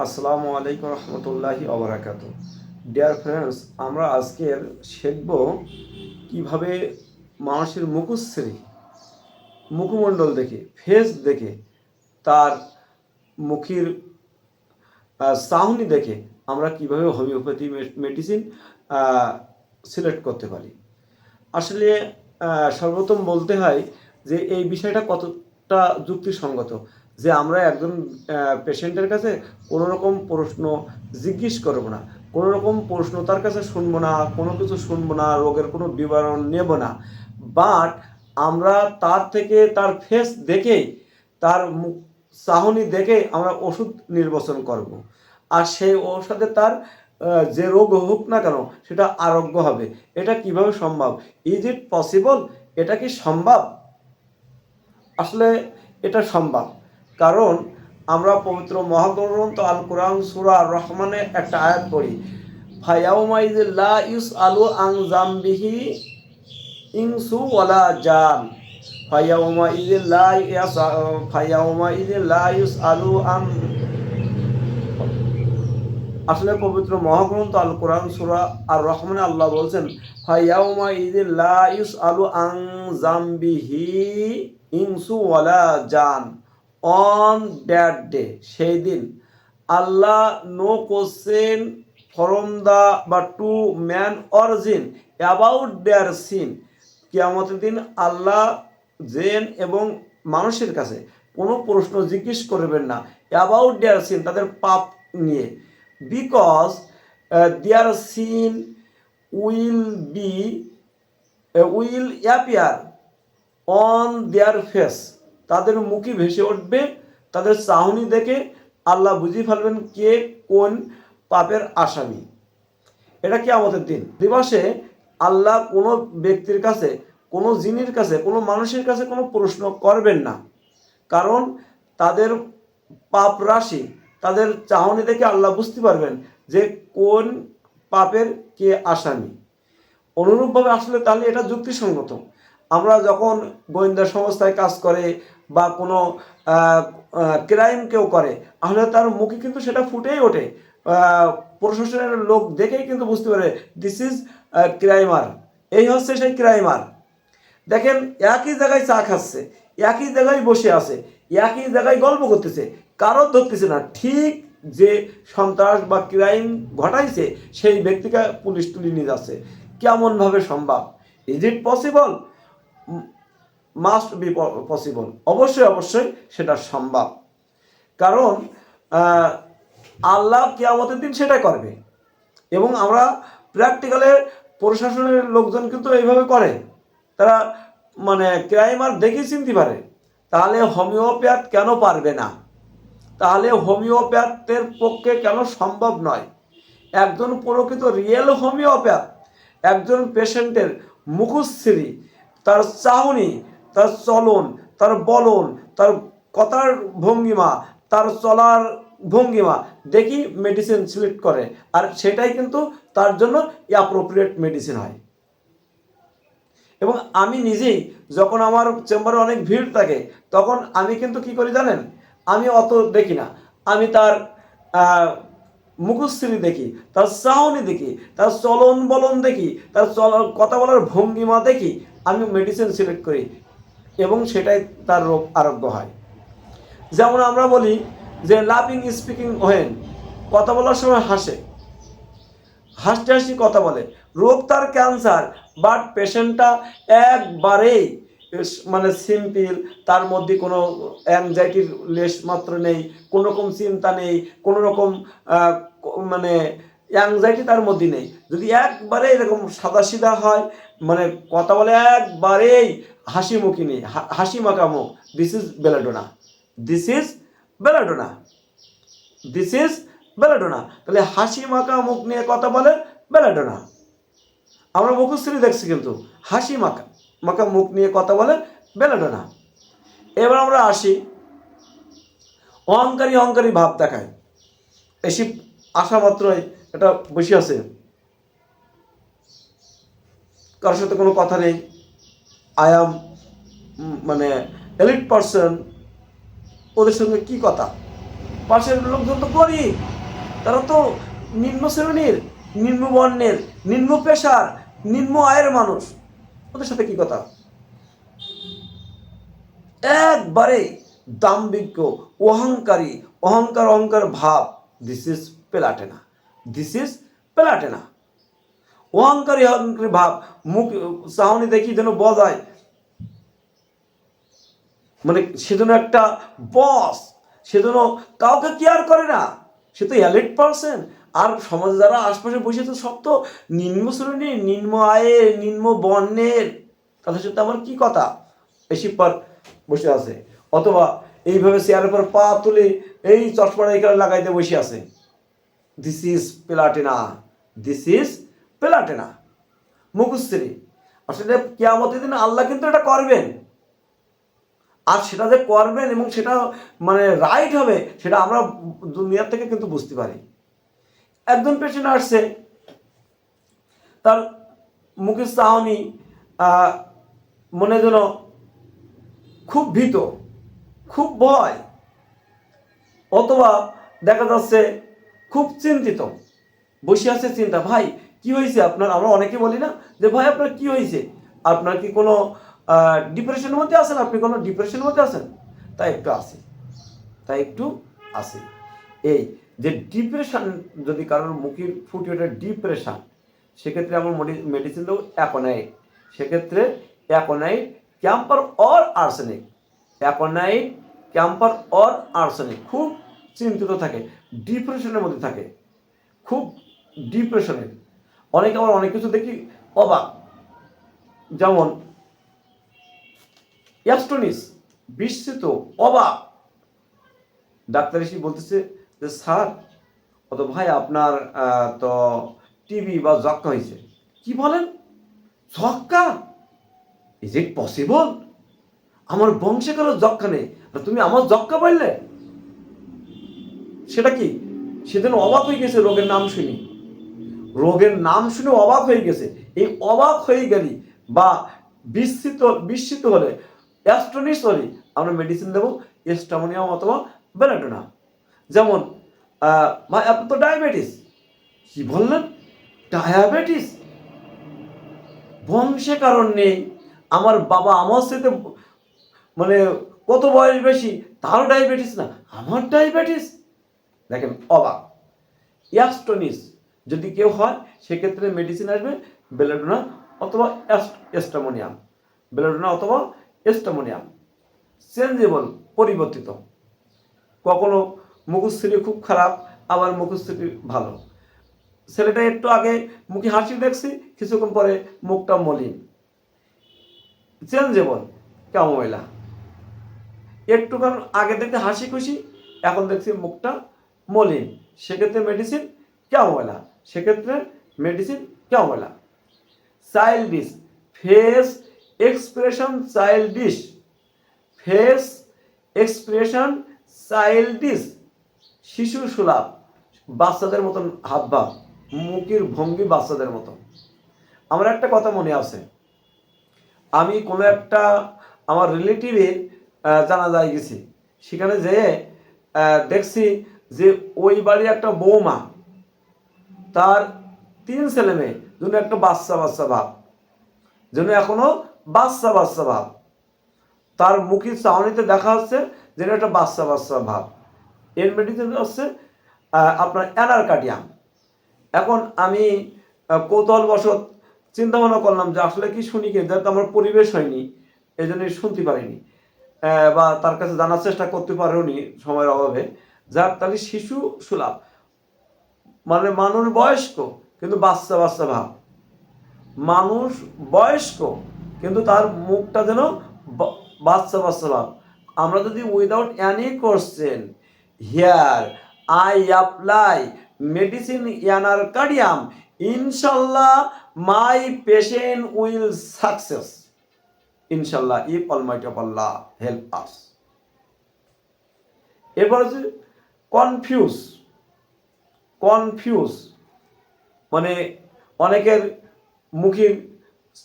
আসসালামু আলাইকুম রহমতুল্লাহি অবরাকাত। ডিয়ার ফ্রেন্ডস আমরা আজকের শিখব কীভাবে মানুষের মুখশ্রী, মুখমণ্ডল দেখে ফেস দেখে, তার মুখের চাহনি দেখে আমরা কীভাবে হোমিওপ্যাথি মেডিসিন সিলেক্ট করতে পারি। আসলে সর্বপ্রথম বলতে হয় যে এই বিষয়টা কতটা যুক্তিসঙ্গত। যে আমরা একজন পেশেন্টের কাছে কোনো রকম প্রশ্ন জিজ্ঞেস করব না কোনো রকম প্রশ্ন তার কাছে শুনব না, কোনো কিছু শুনব না, রোগের কোনো বিবরণ নেব না। বাট আমরা তার থেকে তার ফেস দেখেই, তার মুখ চাহনি দেখে আমরা ওষুধ নির্বাচন করব। আর সেই ঔষধে তার যে রোগ হোক না কেন, সেটা আরোগ্য হবে। এটা কীভাবে সম্ভব? ইজ ইট পসিবল এটা কি সম্ভব? আসলে এটা সম্ভব। কারণ আমরা পবিত্র মহাগ্রন্থ আল কোরআন সুরা রহমানে একটা আয়াত পড়ি ফায়াউমাইজ লা ইউস আলু আং জামবিহি ইনসু ওয়ালা জান। ফায়াউমা ইজ লা ইয়াস ফায়াউমা ইজ লা ইউস আলু আং আসলে পবিত্র মহাগ্রন্থ আল কোরআন সুরা আর রহমানে আল্লাহ বলছেন, ফায়াউমা ইজ লা ইউস আলু আং জামবিহি ইনসু ওয়ালা জান। অন দ্যাট ডে সেই দিন, Allah no question from the বা to man origin about their sin কিয়ামতের দিন আল্লাহ জেন এবং মানুষের কাছে কোনো প্রশ্ন জিজ্ঞেস করবেন না অ্যাবাউট দেয়ার সিন তাদের পাপ নিয়ে। Because their sin will be will appear on their face তাদের মুখে ভেসে উঠবে, তাদের চাহনি দেখে আল্লাহ বুঝিয়ে ফেলবেন কে কোন পাপের আসামি। এটা কি আমাদের দিন। দিবসে আল্লাহ কোনো ব্যক্তির কাছে, কোনো জিনির কাছে, কোনো মানুষের কাছে কোনো প্রশ্ন করবেন না। কারণ তাদের পাপ রাশি, তাদের চাহনি দেখে আল্লাহ বুঝতে পারবেন যে কোন পাপের কে আসামি। অনুরূপভাবে আসলে তাহলে এটা যুক্তিসঙ্গত। আমরা যখন গোয়েন্দা সংস্থায় কাজ করে বা কোনো ক্রাইম কেউ করে, তাহলে তার মুখে কিন্তু সেটা ফুটেই ওঠে। প্রশাসনের লোক দেখেই কিন্তু বুঝতে পারে দিস ইজ ক্রাইমার এই হচ্ছে সেই ক্রাইমার দেখেন, একই জায়গায় চা খাচ্ছে, একই জায়গায় বসে আছে, একই জায়গায় গল্প করতেছে, কারও ধরতেছে না। ঠিক যে সন্ত্রাস বা ক্রাইম ঘটাইছে, সেই ব্যক্তিকে পুলিশ তুলে নিয়ে যাচ্ছে। কেমনভাবে সম্ভব? Is it possible must be possible অবশ্যই অবশ্যই সেটা সম্ভব। কারণ আল্লাহ কিয়ামতের দিন সেটা করবে। এবং আমরা প্র্যাকটিক্যালে প্রশাসনের লোকজন কিন্তু এইভাবে করে। তারা মানে ক্রাইম আর দেখেই চিনতে পারে। তাহলে হোমিওপ্যাথ কেন পারবে না? তাহলে হোমিওপ্যাথের পক্ষে কেন সম্ভব নয়? একজন প্রকৃত রিয়েল হোমিওপ্যাথ একজন পেশেন্টের মুখশ্রী তার চাহনি, তার চলন, তার বলন, তার কথার ভঙ্গিমা, তার চলার ভঙ্গিমা দেখি মেডিসিন সিলেক্ট করে আর সেটাই কিন্তু তার জন্য অ্যাপ্রোপ্রিয়েট মেডিসিন হয়। এবং আমি নিজেই যখন আমার চেম্বারে অনেক ভিড় থাকে, তখন আমি কিন্তু কি করি জানেন? আমি অত দেখি না। আমি তার মুখশ্রী দেখি, তার চাহনি দেখি, তার চলন বলন দেখি, তার চল কথা বলার ভঙ্গিমা দেখি আমি মেডিসিন সিলেক্ট করি এবং সেটাই তার রোগ আরোগ্য হয়। যেমন আমরা বলি যে লাভিং স্পিকিং ওয়েন কথা বলার সময় হাসে। হাসতে হাসি কথা বলে। রোগ তার ক্যান্সার বাট পেশেন্টটা একবারেই মানে সিম্পল তার মধ্যে কোনো অ্যাংজাইটির লেশ মাত্র নেই, কোনো রকম চিন্তা নেই, কোনো রকম মানে অ্যাংজাইটি তার মধ্যে নেই। যদি একবারে এরকম সাদা সিধা হয় মানে কথা বলে একবারেই হাসি মুখী নেই হাসি মাখা মুখ। This is belladonna this is belladonna this is belladonna তাহলে হাসি মাখা মুখ নিয়ে কথা বলে বেলাডোনা আমরা মুখশ্রী দেখছি কিন্তু, হাসি মাখা মাখা মুখ নিয়ে কথা বলে বেলাডোনা এবার আমরা আসি, অহংকারী অহংকারী ভাব দেখায়। এসে আসা মাত্রই এটা বসে আছে। কারোর সাথে কোনো কথা নেই। আই অ্যাম মানে এলিট পার্সন ওদের সঙ্গে কি কথা? পাশের লোকজন তো গরিব। তারা তো নিম্ন শ্রেণির, নিম্ন বর্ণের, নিম্ন পেশার, নিম্ন আয়ের মানুষ। ওদের সাথে কি কথা? একবারে দাম্ভিক্য, অহংকারী অহংকার অহংকার ভাব। This is platina this is platina অহংকারী অহংকারী ভাব, মুখ, চাহনি দেখি যেন বজায়। মানে সে যেন একটা বস সে যেন কাউকে কেয়ার করে না। সে তো অ্যালিট পার্সন আর সমাজে যারা আশপাশে বসে তো সব তো নিম্ন শ্রেণির, নিম্ন আয়ের, নিম্ন বর্ণের। তাদের সাথে আমার কি কথা? এসি পর বসে আছে। অথবা এইভাবে চেয়ারের পর পা তুলে এই চশমাটা এখানে লাগাইতে বসে আছে। This is platina this is platina মুখশ্রী আসলে কেয়ামতের দিন আল্লাহ কিন্তু এটা করবেন। আর সেটা যে করবেন এবং সেটা মানে রাইট হবে, সেটা আমরা দুনিয়ার থেকে কিন্তু বুঝতে পারি। একজন পেশেন্ট আসছে তার মুখের চাহনি মনে যেন খুব ভীত, খুব ভয়, অথবা দেখা যাচ্ছে খুব চিন্তিত, বসে আছে চিন্তা, ভাই কি হয়েছে? আপনার, আমরা অনেকে বলি না যে, ভাই, আপনার কি হয়েছে? আপনার কি কোনো ডিপ্রেশনের মধ্যে আছেন? আপনি কোনো ডিপ্রেশনের মধ্যে আছেন? তাই একটু আসে তাই একটু আসে এই যে ডিপ্রেশন যদি কারোর মুখে ফুটে ওঠে ডিপ্রেশন সেক্ষেত্রে আমার মেডিসিন দেবো অ্যাকোনাইট সেক্ষেত্রে aconite camphor or arsenic aconite camphor or arsenic খুব চিন্তিত থাকে। ডিপ্রেশনের মধ্যে থাকে। খুব ডিপ্রেশনের অনেকে আবার অনেক কিছু দেখি, অবাক। যেমন, অ্যাস্টনিস, বিস্মিত, অবাক। ডাক্তার এসে বলতেছে যে, স্যার, অত ভাই আপনার তো টিবি বা যক্কা হয়েছে। কি বলেন? যক্কা ইজ ইট পসিবল আমার বংশে কারও যক্কা নেই। তুমি আমার যক্কা বললে সেটা কি? সেদিন অবাক হয়ে গেছে, রোগের নাম শুনি। রোগের নাম শুনে অবাক হয়ে গেছে। এই অবাক হয়ে গেলি বা বিস্মিত বিস্মিত হলে অ্যাস্ট্রনিস হলে, আমরা মেডিসিন দেবো এস্টামোনিয়াম অথবা বেলাটোনা যেমন ভাই আপনার তো ডায়াবেটিস কি বললেন? ডায়াবেটিস বংশে কারণ নেই। আমার বাবা আমার সাথে মানে কত বয়স বেশি, তারও ডায়াবেটিস না, আমার ডায়াবেটিস দেখেন, অবাক। অ্যাস্টনিস যদি কেউ হয়, সেক্ষেত্রে মেডিসিন আসবে বেলাডোনা অথবা এস্টামোনিয়াম বেলাডোনা অথবা এস্টামোনিয়াম চেঞ্জেবল পরিবর্তিত। কখনো মুখশ্রী খুব খারাপ, আবার মুখশ্রী ভালো। ছেলেটা একটু আগে মুখে হাসি দেখছি, কিছুক্ষণ পরে মুখটা মলিন। চেঞ্জেবল কাময়লা একটুখান আগে দেখতে হাসি খুশি, এখন দেখছি মুখটা মলিন। সেক্ষেত্রে মেডিসিন ক্যামোয়েলা সেক্ষেত্রে medicine chamomilla childish face expression childish face expression childish শিশু সুলাভ, বাচ্চাদের মতন হাবভাব, মুখের ভঙ্গি বাচ্চাদের মতন। আমার একটা কথা মনে আছে। আমি কোনো একটা আমার রিলেটিভের জানাজায় গেছি। সেখানে যেয়ে দেখছি যে ওই বাড়ির একটা বৌমা তার তিন ছেলে মেয়ে, যেন একটা বাচ্চা বাচ্চা ভাব যেন এখনও বাচ্চা বাচ্চা ভাব তার মুখের চাউনিতে দেখা হচ্ছে যেন একটা বাচ্চা বাচ্চা ভাব এর মেডিসিন হচ্ছে আপনার অ্যানারকাটিয়াম। এখন আমি কৌতূহলবশত চিন্তা ভাবনা করলাম যে আসলে কি শুনি কি? যেহেতু আমার পরিবেশ হয়নি এই জন্য শুনতে পারিনি। বা তার কাছে জানার চেষ্টা করতে পারিনি সময়ের অভাবে। যার তাহলে শিশু সুলভ। মানে মানুষ বয়স্ক, কিন্তু বাচ্চা বাচ্চা ভাব। মানুষ বয়স্ক, কিন্তু তার মুখটা যেন বাচ্চা বাচ্চা ভাব। আমরা যদি without any question here I apply medicine anacardium ইনশাল্লাহ মাই পেশেন্ট উইল সাকসেস ইনশাল্লাহ if almighty of help us এরপর হচ্ছে কনফিউজ কনফিউজ মানে অনেকের মুখের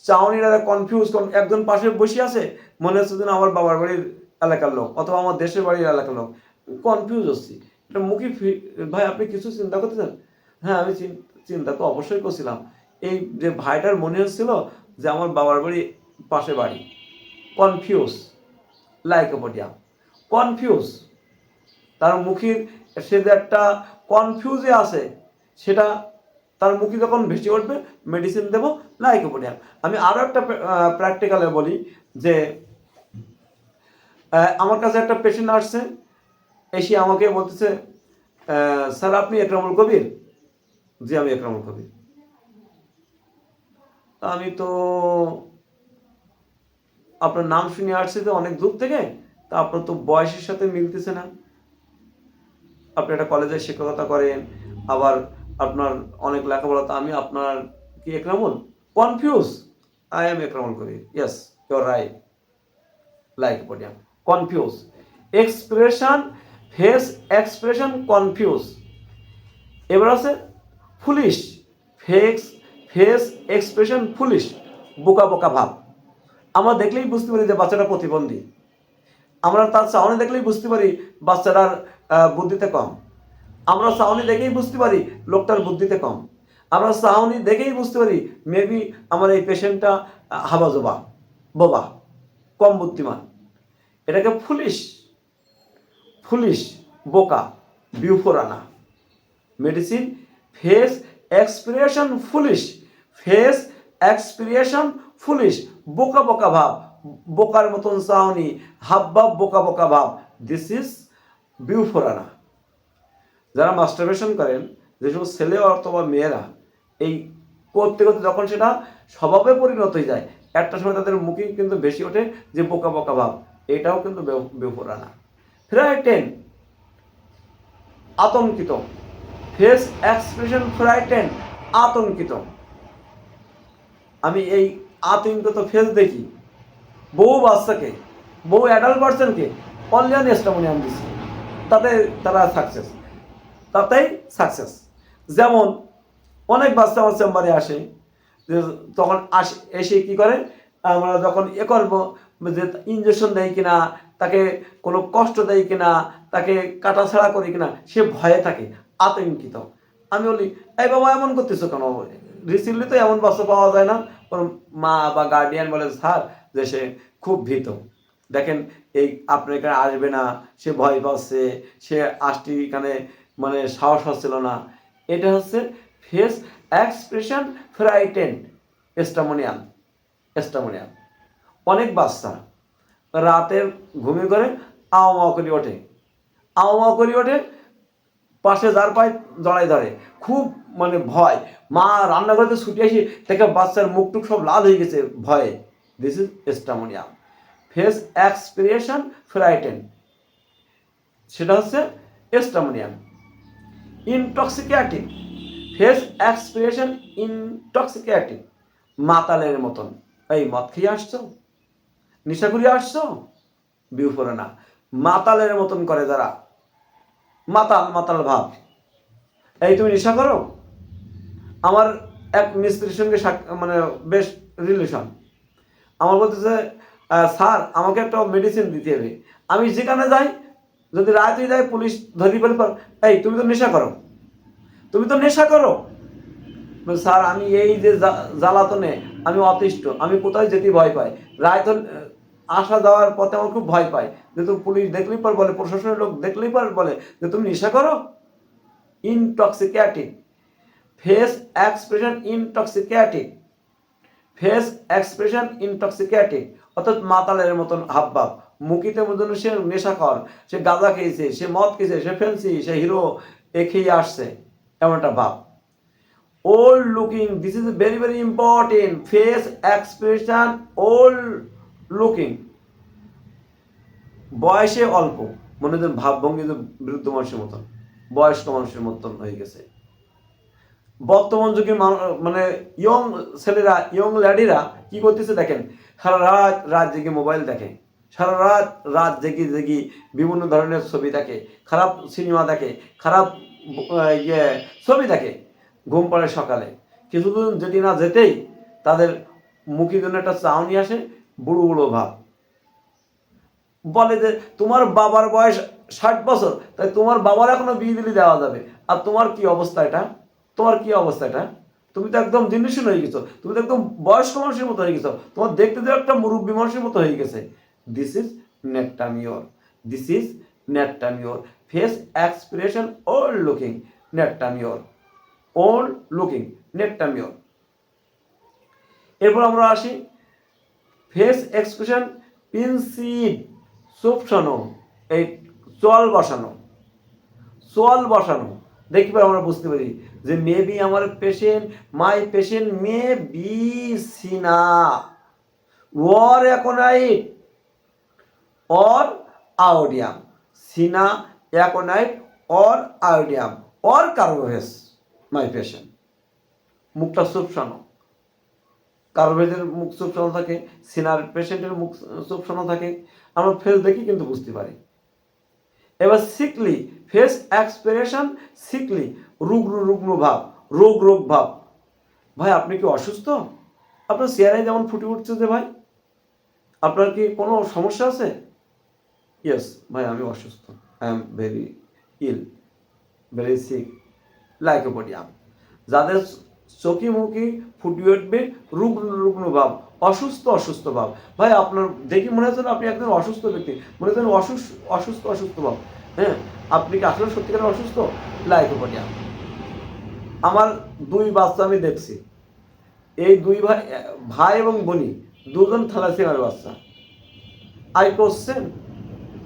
চাউনিরা কনফিউজ একজন পাশে বসে আছে, মনে হচ্ছে যেন আমার বাবার বাড়ির এলাকার লোক, অথবা আমার দেশের বাড়ির এলাকার লোক। কনফিউজ হচ্ছি। এটা মুখী ভাই, আপনি কিছু চিন্তা করতেছেন? হ্যাঁ আমি চিন- চিন্তা তো অবশ্যই করছিলাম। এই যে ভাইটার মনে হচ্ছিল যে আমার বাবার বাড়ি পাশে বাড়ি। কনফিউজ লাইকোপোডিয়াম কনফিউজ তার মুখের সে যে একটা কনফিউজে আছে, সেটা তার মুখে যখন ভেসে উঠবে মেডিসিন দেবো লাইকোপোডিয়াম আমি আরও একটা প্র্যাকটিক্যালে বলি যে আমার কাছে একটা পেশেন্ট আসছে, এসে আমাকে বলতেছে স্যার, আপনি একরামুল কবির? জি, আমি একরামুল কবির। আমি তো আপনার নাম শুনে আসছে তো অনেক দূর থেকে, তা আপনার তো বয়সের সাথে মিলতেছে না। আপনি একটা কলেজে শিক্ষকতা করেন, আবার আপনার অনেক লেখাপড়া তো আমি আপনার কি Ekramul? Confuse I am Ekramul করি। Yes your right lycopodium confuse expression face expression confuse এবার আছে foolish face face expression foolish বোকা বোকা ভাব। আমরা দেখলেই বুঝতে পারি যে বাচ্চাটা প্রতিবন্ধী। আমরা তার চাউনি দেখলেই বুঝতে পারি বাচ্চাটার বুদ্ধিতে কম। আমরা সাউনি দেখেই বুঝতে পারি লোকটার বুদ্ধিতে কম। আমরা সাউনি দেখেই বুঝতে পারি মেবি আমার এই পেশেন্টটা হাবাজোবা, বোবা, কম বুদ্ধিমান। এটাকে ফুলিশ ফুলিশ বোকা, bufo rana. Medicine face expression foolish face expression foolish বোকা বোকা ভাব, বোকার মতন চাউনি হাবভাব বোকা বোকা ভাব। দিস ইজ বিউফোরানা যারা মাস্টারবেশন করেন যেসব ছেলে অথবা মেয়েরা, এই করতে করতে যখন সেটা স্বভাবে পরিণত হয়ে যায়, একটা সময় তাদের মুখে কিন্তু বেশি ওঠে যে বোকা বোকা ভাব। এটাও কিন্তু বেফোরানা ফ্রাইটেন আতঙ্কিত। Face expression frighten. আতঙ্কিত। আমি এই আতঙ্কিত ফেস দেখি। বহু বাচ্চাকে বহু অ্যাডাল্ট পার্সনকে অনলাইন এস্টামোনিয়াম দিচ্ছি। তাতে তারা সাকসেস তাতেই সাকসেস যেমন অনেক বাচ্চা আমার চেম্বারে আসে, যে তখন আসে, এসে কি করে? আমরা যখন এ করব, যে ইঞ্জেকশন দেয় কিনা, তাকে কোনো কষ্ট দেয় কিনা, তাকে কাটাছাড়া করি কিনা, সে ভয়ে থাকে, আতঙ্কিত। আমি বলি, এই বাবা, এমন করতেছো কেন? রিসেন্টলি তো এমন বাচ্চা পাওয়া যায় না। ওর মা বা গার্ডিয়ান বলে, স্যার, যে সে খুব ভীত। দেখেন, এই আপনার এখানে আসবে না, সে ভয় পাচ্ছে, সে আসটি এখানে মানে সাহস হচ্ছিল না। এটা হচ্ছে face expression frighten stramonium stramonium অনেক বাচ্চা রাতের ঘুমিয়ে করে আও মাও করে ওঠে। আও মাও করে ওঠে, পাশে যার পায় জড়াই ধরে। খুব মানে ভয়। মা রান্নাঘরেতে ছুটে আসি থেকে বাচ্চার মুখ টুক সব লাল হয়ে গেছে ভয়ে। This is stramonium face expression frighten. সেটা হচ্ছে এস্টামোনিয়াম ইনটক্সিকেটিভ ফেস এক্সপিরিয়েশন ইনটক্সিকেটিভ মাতালের মতন। এই মদ খেয়ে আসছো? নিশা করে আসছো? বিউফরে না। মাতালের মতন করে যারা। মাতাল মাতাল ভাব। এই তুমি নেশা করো? আমার এক মিস্ত্রির সঙ্গে মানে বেশ রিলেশন আমার বলতেছে "আহ, স্যার আমাকে একটা মেডিসিন দিতে হবে। আমি যেখানে যাই যদি রাতে যাই পুলিশ ধরি পর, এই তুমি তো নেশা করো। তুমি তো নেশা করো। স্যার আমি এই যে জ্বালাতনে আমি অতিষ্ঠ। আমি কোথায় যেতে ভয় পাই? রায় তো আহ, আসা যাওয়ার পথে আমার খুব ভয় পাই যেহেতু পুলিশ দেখলেই পর বলে প্রশাসনের লোক দেখলেই পর বলে যে তুমি নেশা করো? Intoxicative face expression intoxicative face expression intoxicative অর্থাৎ মাতালের মতন হাবভাব মুখিতে মতন সে নেশাখর সে গাঁজা খেয়েছে, সে মদ খেয়েছে, সে ফেন্সি সে হিরো এ খেয়ে আসছে এমন একটা ভাব। Old looking this is very very important face expression old looking বয়সে অল্প, মনে যেন ভাবভঙ্গি যে বৃদ্ধ মানুষের মতন, বয়স্ক মানুষের মতন হয়ে গেছে। বর্তমান যুগে মানে ইয়ং ছেলেরা ইয়ং ল্যাডিরা কি করতেছে দেখেন? সারা রাত রাত জেগে মোবাইল দেখে, সারা রাত রাত জেগে জেগে বিভিন্ন ধরনের ছবি দেখে, খারাপ সিনেমা দেখে, খারাপ ইয়ে ছবি দেখে ঘুম পড়ে সকালে। কিছুদিন যেটি না যেতেই তাদের মুখের জন্য একটা চাউনি আসে, বুড়ো বুড়ো ভাব। বলে যে, তোমার বাবার বয়স ষাট বছর, তাই তোমার বাবার এখনও বিয়ে দিলে দেওয়া যাবে। আর তোমার কি অবস্থা এটা? তোমার কি অবস্থা এটা? তুমি তো একদম জিনিসই হয়ে গেছো। তুমি তো একদম বয়স্ক মানুষের মতো হয়ে গেছো। তোমার দেখতে তো একটা মুরব্বী মানুষের মতো হয়ে গেছে। This is natrum mur this is natrum mur face expression old looking natrum mur old looking natrum mur এরপর আমরা আসি। ফেস এক্সপ্রেশন পিনসিড সুপসানো। এই চল বসানো। চল বসানো। দেখি আমরা বুঝতে পারি যে মেবি আমার patient my patient may be cina or aconite or iodium cina aconite or iodium or carbo veg my patient মুখটা সুপসানো। কার্বোভেজের মুখ সুপসানো থাকে সিনার পেশেন্টের মুখ সুপসানো থাকে। আমরা ফেস দেখি কিন্তু বুঝতে পারি। এবার সিকলি ফেস এক্সপ্রেশন সিকলি রুগ্ন রুগ্ন ভাব, রোগ রোগ ভাব। ভাই, আপনি কি অসুস্থ? আপনার চেয়ারে যেমন ফুটে উঠছে যে ভাই, আপনার কি কোনো সমস্যা আছে? ইয়েস ভাই, আমি অসুস্থ। I am very ill very sick lycopodium যাদের চোখি মুখি ফুটে উঠবে রুগ্ন রুগ্ন ভাব অসুস্থ অসুস্থ ভাব। ভাই, আপনার দেখি মনে হচ্ছে আপনি একজন অসুস্থ ব্যক্তি। মনে হচ্ছেন অসুস্থ অসুস্থ অসুস্থ ভাব। হ্যাঁ? আপনি কি আসলে সত্যিকার অসুস্থ? লাইকোপোডিয়াম আমার দুই বাচ্চা আমি দেখছি। এই দুই ভাই ভাই এবং বোনি দুজন থ্যালাসেমিয়ার বাচ্চা আই কোশ্চেন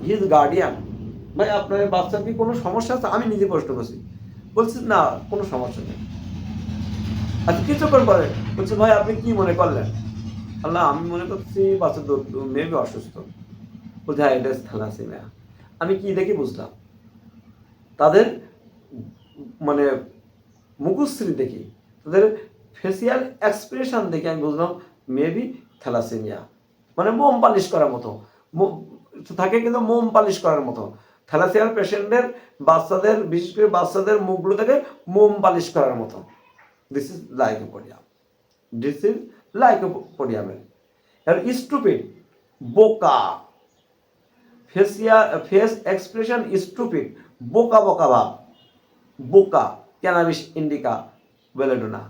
হিজ গার্ডিয়ান ভাই, আপনার বাচ্চার কি কোনো সমস্যা আছে? আমি নিজে প্রশ্ন করছি। বলছি, না, কোনো সমস্যা নেই। আচ্ছা কিছুক্ষণ পরে বলছে, ভাই, আপনি কি মনে করলেন? আল্লাহ আমি মনে করছি বাচ্চা মেবি অসুস্থ। বলছে হ্যাঁ এটা থ্যালাসেমিয়া। আমি কি দেখে বুঝলাম? তাদের মানে মুখশ্রী দেখি, তাদের ফেসিয়াল এক্সপ্রেশন দেখে আমি বুঝলাম মেবি থ্যালাসেমিয়া। মানে মোম পালিশ করার মতো। থাকে কিন্তু মোম পালিশ করার মতো। থ্যালাসেমিয়ার পেশেন্টের বাচ্চাদের, বিশেষ করে বাচ্চাদের মুখগুলো থেকে মোম পালিশ করার মতো। This is lycopodium this is লাইকোপোডিয়ামের আর স্টুপিড বোকা ফেসিয়া ফেস এক্সপ্রেশন স্টুপিড বোকা বোকা ভাব বোকা cannabis indica belladonna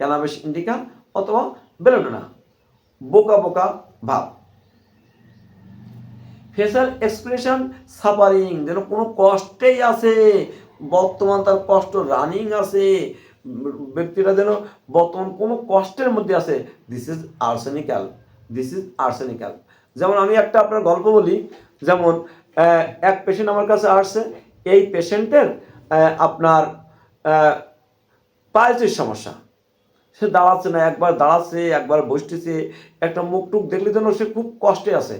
cannabis indica অথবা বেলেডোনা বোকা বোকা ভাব ফেসাল এক্সপ্রেশন সাফারিং যেন কোনো কষ্টেই আছে। বর্তমান তার কষ্ট রানিং আছে। উম, ব্যক্তিটা যেন বর্তমান কোনো কষ্টের মধ্যে আছে this is arsenical this is arsenical যেমন আমি একটা আপনার গল্প বলি যেমন এক পেশেন্ট আমার কাছে আসছে এই পেশেন্টের আপনার পায়ের সমস্যা। সে দাঁড়াচ্ছে না একবার দাঁড়াচ্ছে একবার বসতেছে একটা মুখ টুক দেখলে যেন সে খুব কষ্টে আছে।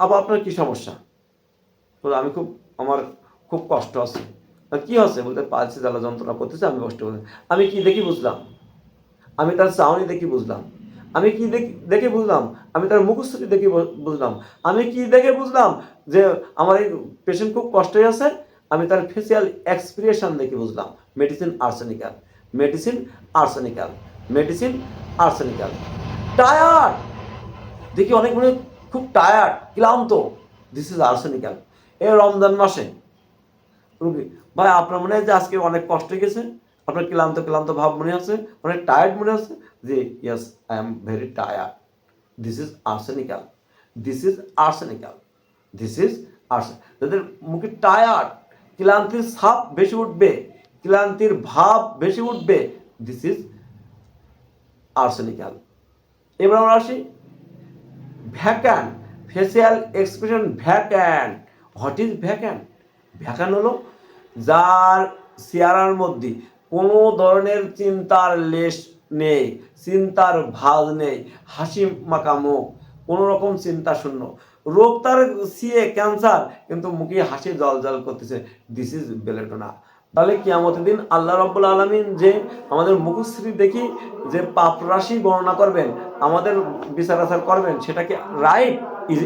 আবার আপনার কি সমস্যা? আমি খুব আমার খুব কষ্ট আছে। কি হচ্ছে? বলতে পালসি জ্বালা যন্ত্রণা করতেছে, আমি কষ্ট করতে আমি কি দেখি বুঝলাম? আমি তার চাউনি দেখি বুঝলাম। আমি কি দেখি, দেখে বুঝলাম? আমি তার মুখস্থিতি দেখে বুঝলাম। আমি কি দেখে বুঝলাম যে আমার এই পেশেন্ট খুব কষ্টে আছে? আমি তার ফেসিয়াল এক্সপ্রেশন দেখে বুঝলাম। Medicine arsenical medicine arsenical medicine arsenical tired দেখি অনেক মনে খুব টায়ার্ড ক্লান্ত। দিস ইজ আর্সেনিক্যাল এ রমজান মাসে রুগী ভাই, আপনার মনে হয় যে আজকে অনেক কষ্ট গেছে? আপনার ক্লান্ত ক্লান্ত ভাব মনে আছে? অনেক টায়ার্ড মনে আছে? যে yes I am very tired this is arsenical this is arsenical this is আর্সেন যাদের মুখে টায়ার্ড ক্লান্তির ছাপ বেশি উঠবে, ক্লান্তির ভাব বেশি উঠবে দিস ইজ আর্সেনিক্যাল এবার আমরা আসি। Vacant facial expression vacant what is vacant vacant হলো যার চেহারার মধ্যে কোনো ধরনের চিন্তার লেশ নেই, চিন্তার ভাজ নেই, হাসি মুখ কোনো রকম চিন্তা শূন্য। রোগ তার সিয়ে ক্যান্সার, কিন্তু মুখে হাসি জল জল করতেছে। দিস ইজ বেলেটোনা তাহলে কিয়ামতের দিন আল্লাহ রব্বুল আলমিন যে আমাদের মুখশ্রী দেখি যে পাপ রাশি গণনা করবেন, আমাদের বিচার আচার করবেন সেটাকে right is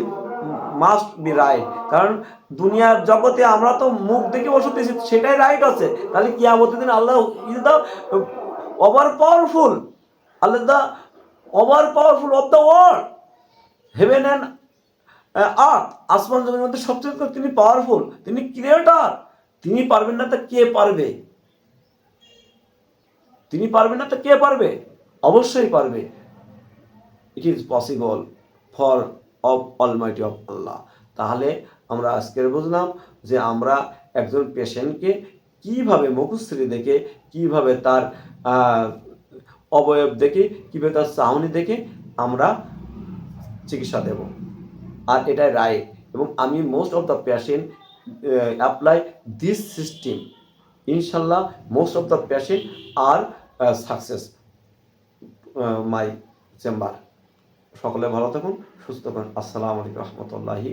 must be right কারণ দুনিয়ার জগতে আমরা তো মুখ দেখে ওষুধ দিয়েছি সেটাই রাইট আছে। তাহলে কি কিয়ামতের দিন Allah is the over powerful Allah the over powerful of the world heaven and earth আসমান জমির মধ্যে সবচেয়ে তিনি পাওয়ারফুল তিনি ক্রিয়েটার তিনি পারবেন না তা কে পারবে? তিনি পারবেন না তা কে পারবে? অবশ্যই পারবে। It is possible for of almighty of Allah তাহলে আমরা আজকের বুঝলাম যে আমরা একজন পেশেন্টকে কীভাবে মুখশ্রী দেখে, কীভাবে তার অবয়ব দেখে, কীভাবে তার চাহনি দেখে আমরা চিকিৎসা দেব। আর এটাই রাইট এবং আমি most of the patient apply this system ইনশাল্লাহ most of the patient R success my chamber সকলে ভালো থাকুন সুস্থ থাকুন। আসসালামু আলাইকুম রহমতুল্লাহি